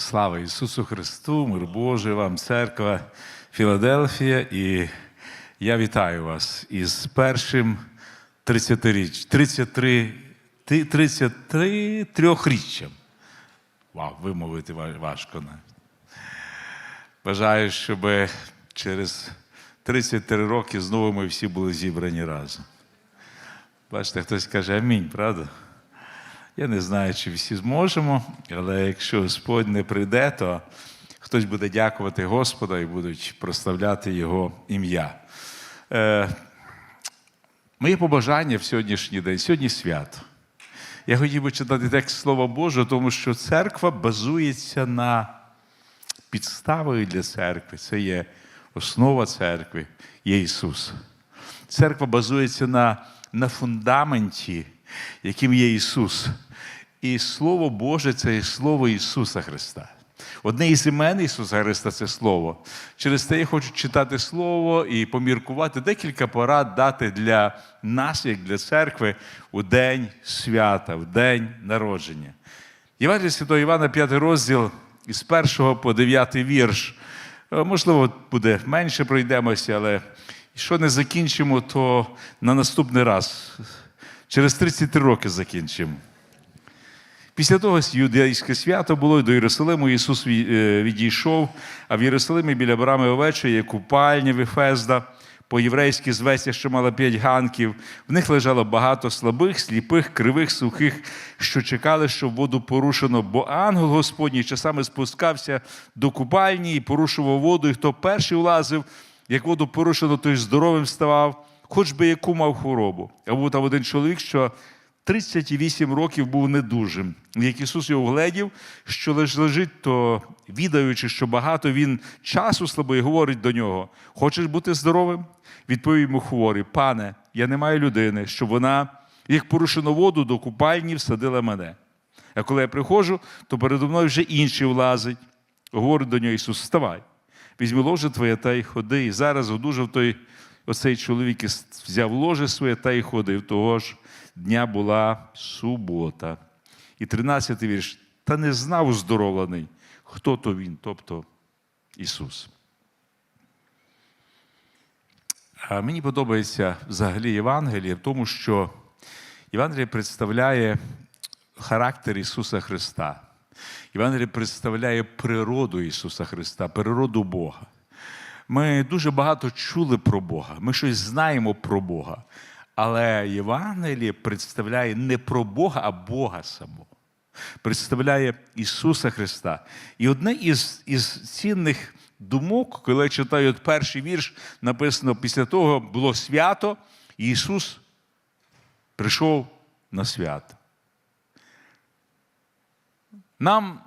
Слава Ісусу Христу, мир Божий вам, церква Філадельфія. І я вітаю вас із першим 30-річ, 33, 33 трьохріччям. Вау, вимовити важко. Бажаю, щоб через 33 роки знову ми всі були зібрані разом. Бачите, хтось каже амінь, правда? Я не знаю, чи всі зможемо, але якщо Господь не прийде, то хтось буде дякувати Господа і будуть прославляти Його ім'я. Е, моє побажання в сьогоднішній день, сьогодні свято. Я хотів би читати текст Слова Божого, тому що церква базується на підставою для церкви. Це є основа церкви, є Ісус. Церква базується на, на фундаменті, яким є Ісус. І Слово Боже це є Слово Ісуса Христа. Одне із імен Ісуса Христа це Слово. Через те я хочу читати Слово і поміркувати декілька порад дати для нас, як для церкви, у день свята, в день народження. Євангелія Святого Івана, 5 розділ із 1 по 9 вірш. Е, Можливо, буде менше пройдемося, але що не закінчимо, то на наступний раз. Через 33 роки закінчимо. Після того юдейське свято було і до Єрусалиму Ісус е, відійшов, а в Єрусалимі біля брами овечої є купальня Вифезда, по-єврейськи зветься, що мала п'ять ганків. В них лежало багато слабих, сліпих, кривих, сухих, що чекали, щоб воду порушено. Бо ангел Господній часами спускався до купальні і порушував воду, і хто перший влазив, як воду порушено, той здоровим ставав, хоч би яку мав хворобу. А був там один чоловік, що 38 років був недужим. Як Ісус його вгледів, що лежить, то відаючи, що багато він часу слабий, говорить до нього: Хочеш бути здоровим? Відповів йому хворий, пане, я не маю людини, щоб вона, як порушено воду, до купальні всадила мене. А коли я приходжу, то передо мною вже інший влазить. Говорить до нього Ісус, вставай, візьми ложе твоє та й ходи. І зараз одужав той оцей чоловік взяв ложе своє та й ходив. Того ж дня була субота. І 13 вірш. Та не знав оздоровлений, хто то він, тобто Ісус. А мені подобається взагалі Євангеліє в тому, що Євангеліє представляє характер Ісуса Христа. Євангеліє представляє природу Ісуса Христа, природу Бога. Ми дуже багато чули про Бога, ми щось знаємо про Бога. Але Євангеліє представляє не про Бога, а Бога самого. Представляє Ісуса Христа. І одне із, із цінних думок, коли я читаю перший вірш, написано: після того було свято, і Ісус прийшов на свято. Нам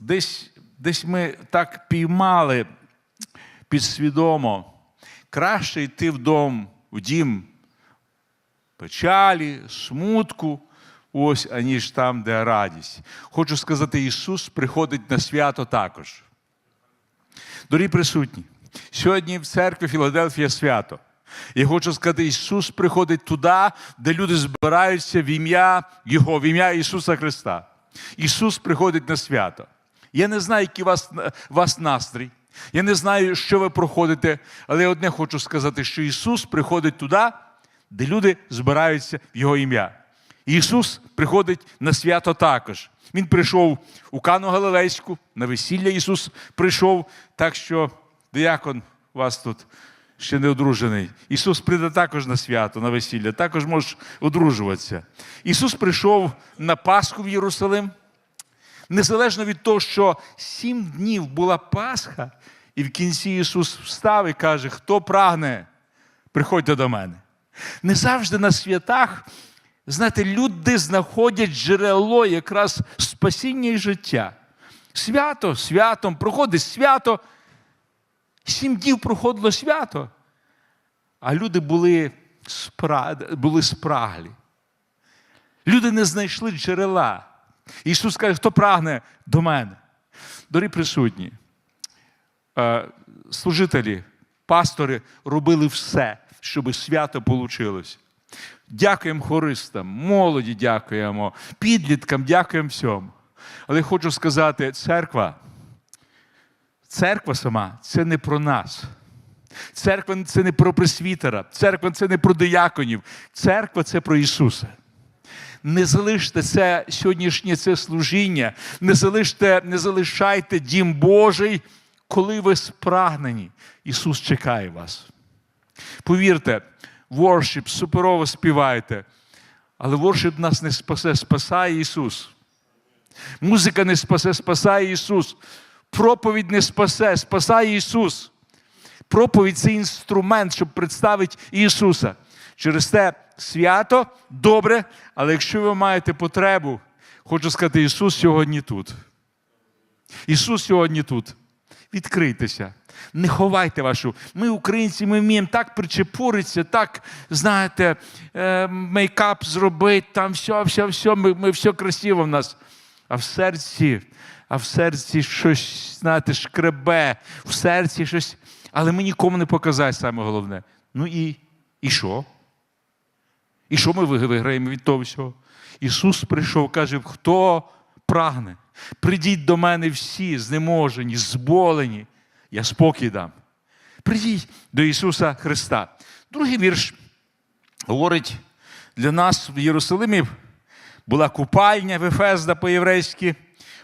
десь, десь ми так піймали підсвідомо, краще йти в дом, в дім печалі, смутку, ось, аніж там, де радість. Хочу сказати, Ісус приходить на свято також. Дорогі присутні, сьогодні в церкві Філадельфія свято. Я хочу сказати, Ісус приходить туди, де люди збираються в ім'я Його, в ім'я Ісуса Христа. Ісус приходить на свято. Я не знаю, який у вас, вас настрій. Я не знаю, що ви проходите, але я одне хочу сказати, що Ісус приходить туди, де люди збираються в Його ім'я. Ісус приходить на свято також. Він прийшов у Кану Галилейську, на весілля Ісус прийшов, так що диякон у вас тут ще не одружений. Ісус прийде також на свято, на весілля, також можеш одружуватися. Ісус прийшов на Пасху в Єрусалим. Незалежно від того, що сім днів була Пасха, і в кінці Ісус встав і каже: хто прагне, приходьте до мене. Не завжди на святах, знаєте, люди знаходять джерело якраз спасіння і життя. Свято, святом, проходить свято. Сім днів проходило свято, а люди були, спра... були спраглі. Люди не знайшли джерела. Ісус каже, хто прагне до мене. Дорі присутні, е, служителі, пастори робили все, щоб свято вийшло. Дякуємо хористам, молоді дякуємо, підліткам, дякуємо всьому. Але хочу сказати, церква церква сама це не про нас. Церква це не про пресвітера, церква це не про дияконів. Церква це про Ісуса. Не залиште це сьогоднішнє це служіння, не залиште, не залишайте дім Божий, коли ви спрагнені. Ісус чекає вас. Повірте, воршіп, суперово співаєте, але воршіп нас не спасе, спасає Ісус. Музика не спасе, спасає Ісус. Проповідь не спасе, спасає Ісус. Проповідь це інструмент, щоб представити Ісуса. Через те свято добре, але якщо ви маєте потребу, хочу сказати, Ісус сьогодні тут. Ісус сьогодні тут. Відкрийтеся. Не ховайте вашу. Ми, українці, ми вміємо так причепуритися, так, знаєте, е, мейкап зробити, там все, все, все, ми, ми все красиво в нас. А в серці, а в серці щось, знаєте, шкребе, в серці щось. Але ми нікому не показати саме головне. Ну і, і що? І що ми виграємо від того всього? Ісус прийшов, каже, хто прагне, прийдіть до мене всі, знеможені, зболені, я спокій дам. Прийдіть до Ісуса Христа. Другий вірш говорить, для нас в Єрусалимі була купальня Вефезда по-єврейськи.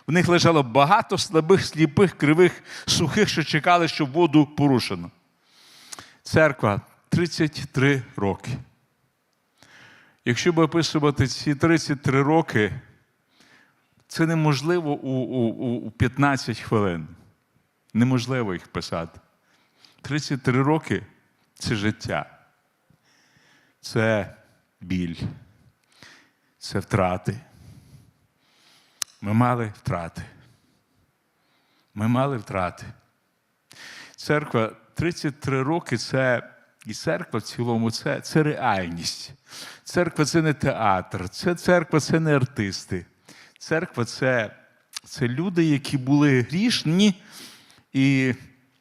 В них лежало багато слабих, сліпих, кривих, сухих, що чекали, щоб воду порушено. Церква 33 роки. Якщо б описувати ці 33 роки, це неможливо у, у, у 15 хвилин. Неможливо їх писати. 33 роки це життя. Це біль. Це втрати. Ми мали втрати. Ми мали втрати. Церква 33 роки це і церква в цілому це, це реальність. Церква це не театр, це церква це не артисти. Церква це, це люди, які були грішні, і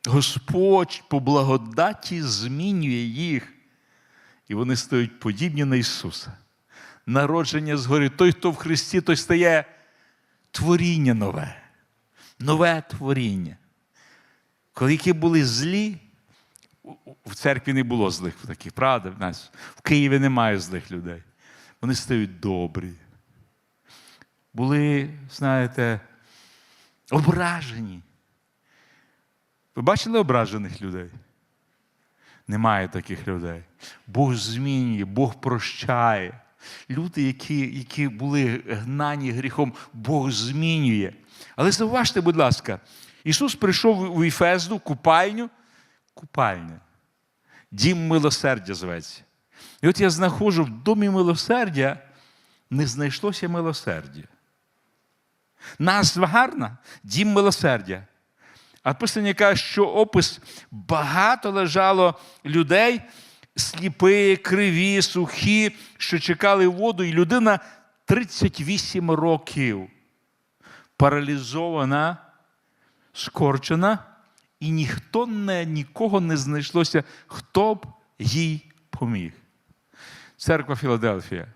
Господь по благодаті змінює їх. І вони стають подібні на Ісуса. Народження згори. Той, хто в Христі, той стає творіння нове. Нове творіння. Коли які були злі, в церкві не було злих таких, правда? В нас в Києві немає злих людей. Вони стають добрі. Були, знаєте, ображені. Ви бачили ображених людей? Немає таких людей. Бог змінює, Бог прощає. Люди, які які були гнані гріхом, Бог змінює. Але зауважте, будь ласка, Ісус прийшов у Іфезду, купальню, купальня. Дім милосердя зветься. І от я знаходжу в домі милосердя, не знайшлося милосердя. Назва гарна дім милосердя. А Писання каже, що опис багато лежало людей, сліпі, криві, сухі, що чекали воду, і людина 38 років паралізована, скорчена, і ніхто не, нікого не знайшлося, хто б їй поміг. Церква Філадельфія.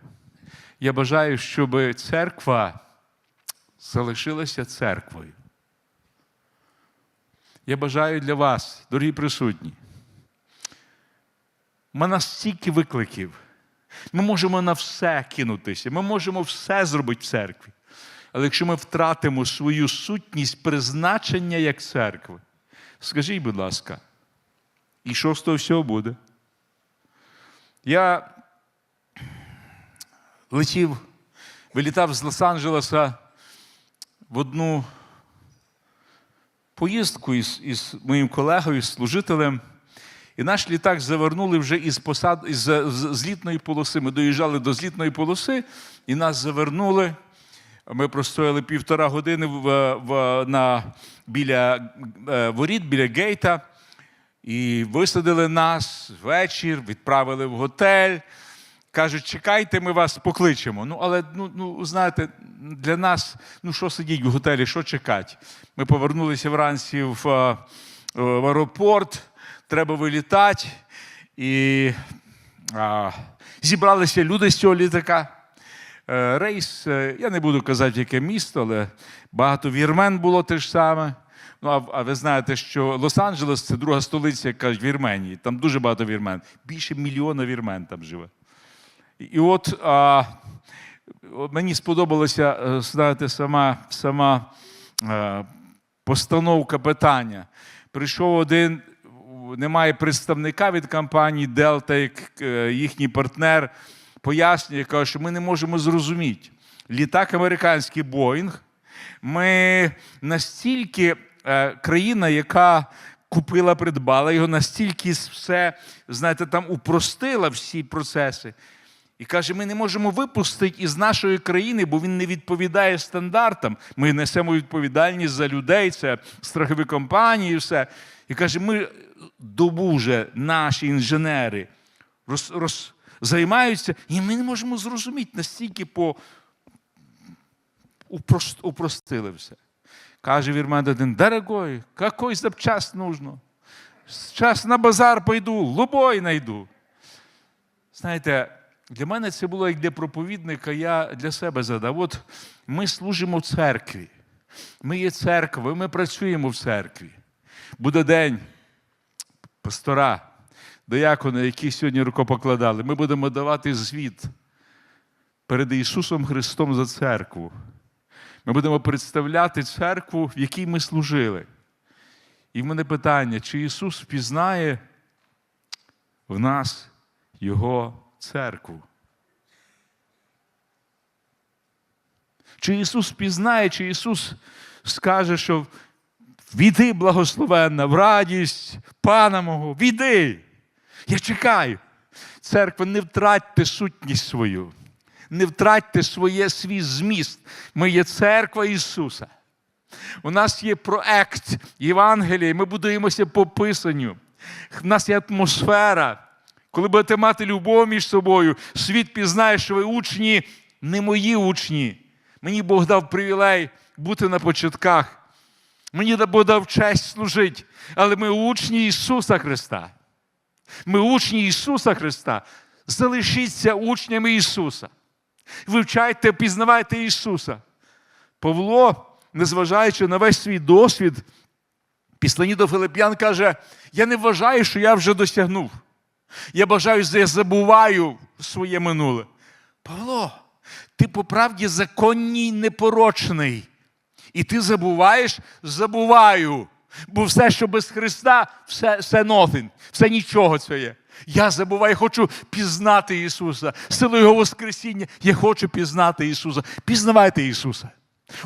Я бажаю, щоб церква залишилася церквою. Я бажаю для вас, дорогі присутні. Ми нас стільки викликів. Ми можемо на все кинутися, ми можемо все зробити в церкві. Але якщо ми втратимо свою сутність призначення як церкви, скажіть, будь ласка, і що з того всього буде? Я летів, вилітав з Лос-Анджелеса в одну поїздку із, із моїм колегою, із служителем. І наш літак завернули вже із посад, із з злітної полоси. Ми доїжджали до злітної полоси, і нас завернули. Ми простояли півтора години в, в, на, біля е, воріт, біля гейта, і висадили нас вечір, відправили в готель. Кажуть, чекайте, ми вас покличемо. Ну, але ну, ну, знаєте, для нас, ну що сидіть в готелі, що чекати? Ми повернулися вранці в, е, в аеропорт, треба вилітати. І а, зібралися люди з цього літака. Е, Рейс, е, я не буду казати, яке місто, але багато вірмен було те ж саме. Ну, а, а ви знаєте, що Лос-Анджелес це друга столиця, як кажуть, Вірменії. Там дуже багато вірмен. Більше мільйона вірмен там живе. І от а, мені сподобалася, е, знаєте, сама, сама е, постановка питання. Прийшов один, немає представника від компанії Delta, як їхній партнер, пояснює, каже, що ми не можемо зрозуміти. Літак американський Боїнг. Ми настільки е, країна, яка купила, придбала його, настільки все, знаєте, там упростила всі процеси. І каже, ми не можемо випустити із нашої країни, бо він не відповідає стандартам. Ми несемо відповідальність за людей, це страхові компанії, і все. І каже, ми добу вже наші інженери роз, роз, займаються, і ми не можемо зрозуміти настільки по упростили все. Каже Вірмен один, дорогой, какой запчас нужно? Сейчас на базар пойду, лубой найду. Знаєте, для мене це було як для проповідника, я для себе задав. От ми служимо в церкві. Ми є церква, ми працюємо в церкві. Буде день пастора, диякона, які сьогодні рукопокладали. Ми будемо давати звіт перед Ісусом Христом за церкву. Ми будемо представляти церкву, в якій ми служили. І в мене питання, чи Ісус впізнає в нас Його церкву? Чи Ісус впізнає, чи Ісус скаже, що війди, благословенна, в радість Пана мого, війди. Я чекаю. Церква, не втратьте сутність свою, не втратьте своє свій зміст. Ми є церква Ісуса. У нас є проект Євангелія, ми будуємося по Писанню. У нас є атмосфера. Коли будете мати любов між собою, світ пізнає, що ви учні, не мої учні. Мені Бог дав привілей бути на початках. Мені Бог дав честь служити. Але ми учні Ісуса Христа. Ми учні Ісуса Христа. Залишіться учнями Ісуса. Вивчайте, пізнавайте Ісуса. Павло, незважаючи на весь свій досвід, післані до Филип'ян каже: я не вважаю, що я вже досягнув. Я бажаю, що я забуваю своє минуле. Павло, ти по правді законній непорочний. І ти забуваєш, забуваю. Бо все, що без Христа, все все nothing, все нічого це є. Я забуваю, хочу пізнати Ісуса. Силою Його Воскресіння я хочу пізнати Ісуса. Пізнавайте Ісуса.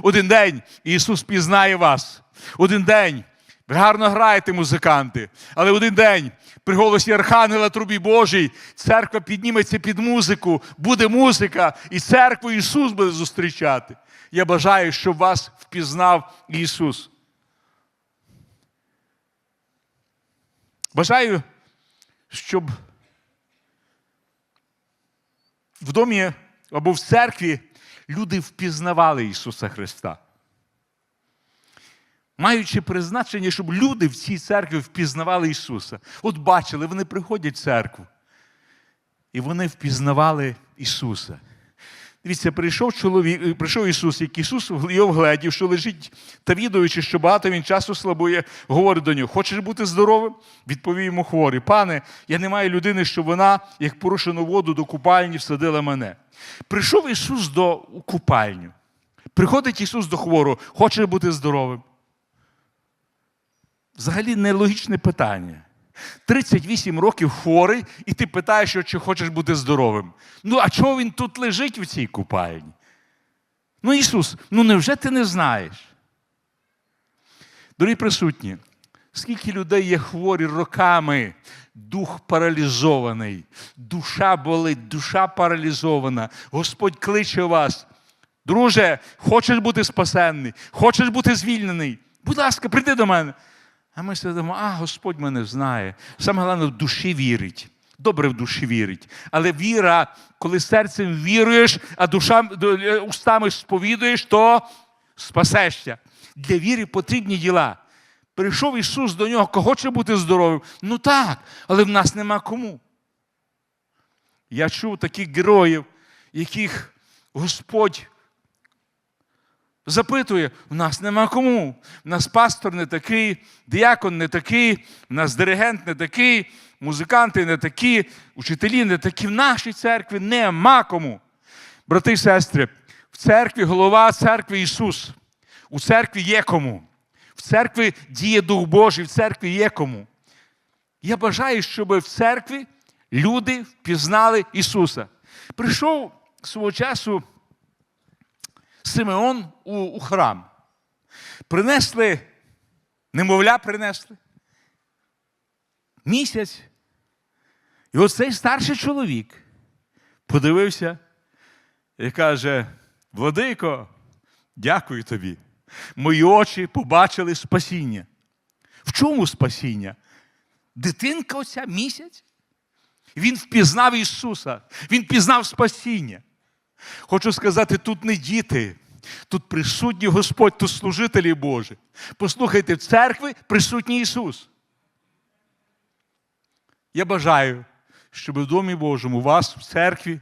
Один день Ісус пізнає вас. Один день ви гарно граєте, музиканти, але один день при голосі Архангела Трубі Божій церква підніметься під музику, буде музика, і церкву Ісус буде зустрічати. Я бажаю, щоб вас впізнав Ісус. Бажаю, щоб в домі або в церкві люди впізнавали Ісуса Христа. Маючи призначення, щоб люди в цій церкві впізнавали Ісуса. От бачили, вони приходять в церкву. І вони впізнавали Ісуса. Дивіться, прийшов чоловік, прийшов Ісус, як Ісус його вгледів, що лежить та відаючи, що багато він часу слабує, говорить до нього: Хочеш бути здоровим? Відповів йому хворий. Пане, я не маю людини, щоб вона, як порушену воду до купальні, всадила мене. Прийшов Ісус до купальню. Приходить Ісус до хворого, хоче бути здоровим. Взагалі нелогічне питання. 38 років хворий, і ти питаєш, чи хочеш бути здоровим. Ну, а чого він тут лежить в цій купальні? Ну, Ісус, ну невже ти не знаєш? Дорогі присутні, скільки людей є хворі роками, дух паралізований, душа болить, душа паралізована. Господь кличе вас. Друже, хочеш бути спасенний, хочеш бути звільнений. Будь ласка, прийди до мене. А ми сидимо, а Господь мене знає. Саме головне, в душі вірить. Добре в душі вірить. Але віра, коли серцем віруєш, а душа устами сповідуєш, то спасешся. Для віри потрібні діла. Прийшов Ісус до нього, кого хоче бути здоровим. Ну так, але в нас нема кому. Я чув таких героїв, яких Господь запитує: у нас нема кому. У нас пастор не такий, діакон не такий, у нас диригент не такий, музиканти не такі, учителі не такі. В нашій церкві нема кому. Брати і сестри, в церкві голова церкви Ісус. У церкві є кому. В церкві діє Дух Божий, в церкві є кому. Я бажаю, щоб в церкві люди впізнали Ісуса. Прийшов свого часу Симеон у, у храм. Принесли, немовля принесли. Місяць. І оцей старший чоловік подивився і каже: Владико, дякую тобі. Мої очі побачили спасіння. В чому спасіння? Дитинка оця місяць. Він впізнав Ісуса, Він пізнав спасіння. Хочу сказати, тут не діти, тут присутній Господь, тут служителі Божі. Послухайте, в церкві присутній Ісус. Я бажаю, щоб в Домі Божому у вас в церкві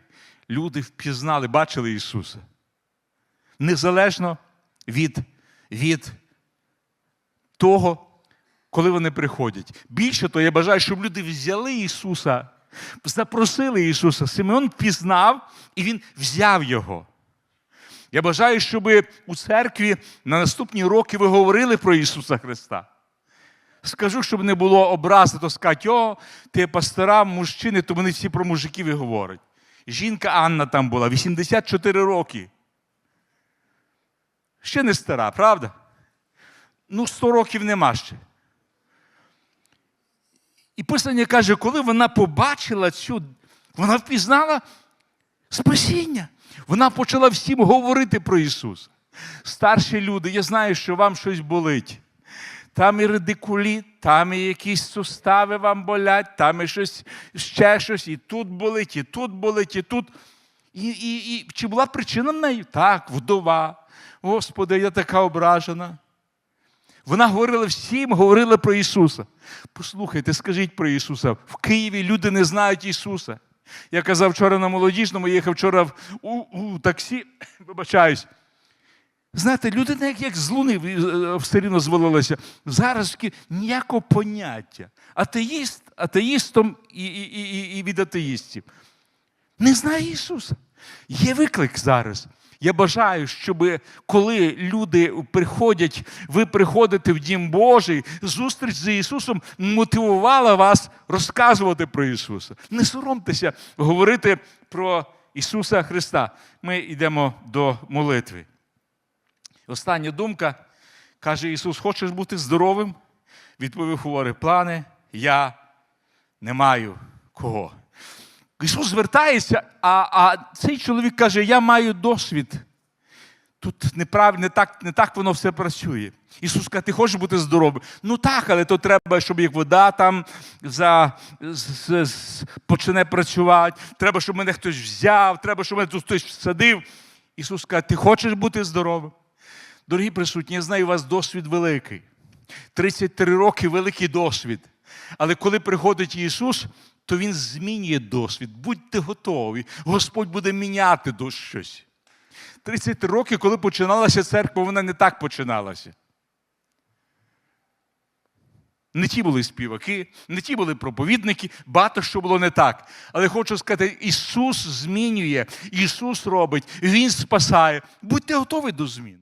люди впізнали, бачили Ісуса. Незалежно від, від того, коли вони приходять. Більше того, я бажаю, щоб люди взяли Ісуса, запросили Ісуса. Симеон пізнав і Він взяв Його. Я бажаю, щоб у церкві на наступні роки ви говорили про Ісуса Христа. Скажу, щоб не було образи, то скажуть, о, ти пастора, мужчини, то вони всі про мужиків і говорять. Жінка Анна там була, 84 роки. Ще не стара, правда? Ну, 100 років нема ще. І писання каже, коли вона побачила цю, вона впізнала спасіння. Вона почала всім говорити про Ісуса. Старші люди, я знаю, що вам щось болить. Там і радикуліт, там і якісь сустави вам болять, там і щось, ще щось, і тут болить, і тут болить, і тут. І, і, і чи була причина в неї? Так, вдова. Господи, я така ображена. Вона говорила всім, говорила про Ісуса. Послухайте, скажіть про Ісуса. В Києві люди не знають Ісуса. Я казав вчора на молодіжному, їхав вчора в, у, у таксі, вибачаюсь. Знаєте, людина, як, як з луни е, все рівно звалилася. Зараз ніякого поняття. Атеїст, атеїстом і, і, і, і від атеїстів. Не знає Ісуса. Є виклик зараз. Я бажаю, щоб коли люди приходять, ви приходите в Дім Божий, зустріч з Ісусом мотивувала вас розказувати про Ісуса. Не соромтеся говорити про Ісуса Христа. Ми йдемо до молитви. Остання думка. Каже Ісус: Хочеш бути здоровим? Відповів хворий, плани, я не маю кого. Ісус звертається, а а цей чоловік каже: Я маю досвід. Тут неправильно, не так не так воно все працює. Ісус каже, ти хочеш бути здоровим? Ну так, але то треба, щоб як вода там за, з, з, почне працювати. Треба, щоб мене хтось взяв, треба, щоб мене тут хтось всадив. Ісус каже, ти хочеш бути здоровим? Дорогі присутні, я знаю, у вас досвід великий. 33 роки великий досвід. Але коли приходить Ісус, то Він змінює досвід. Будьте готові. Господь буде міняти до щось. 30 років, коли починалася церква, вона не так починалася. Не ті були співаки, не ті були проповідники, багато що було не так. Але хочу сказати, Ісус змінює, Ісус робить, Він спасає. Будьте готові до змін.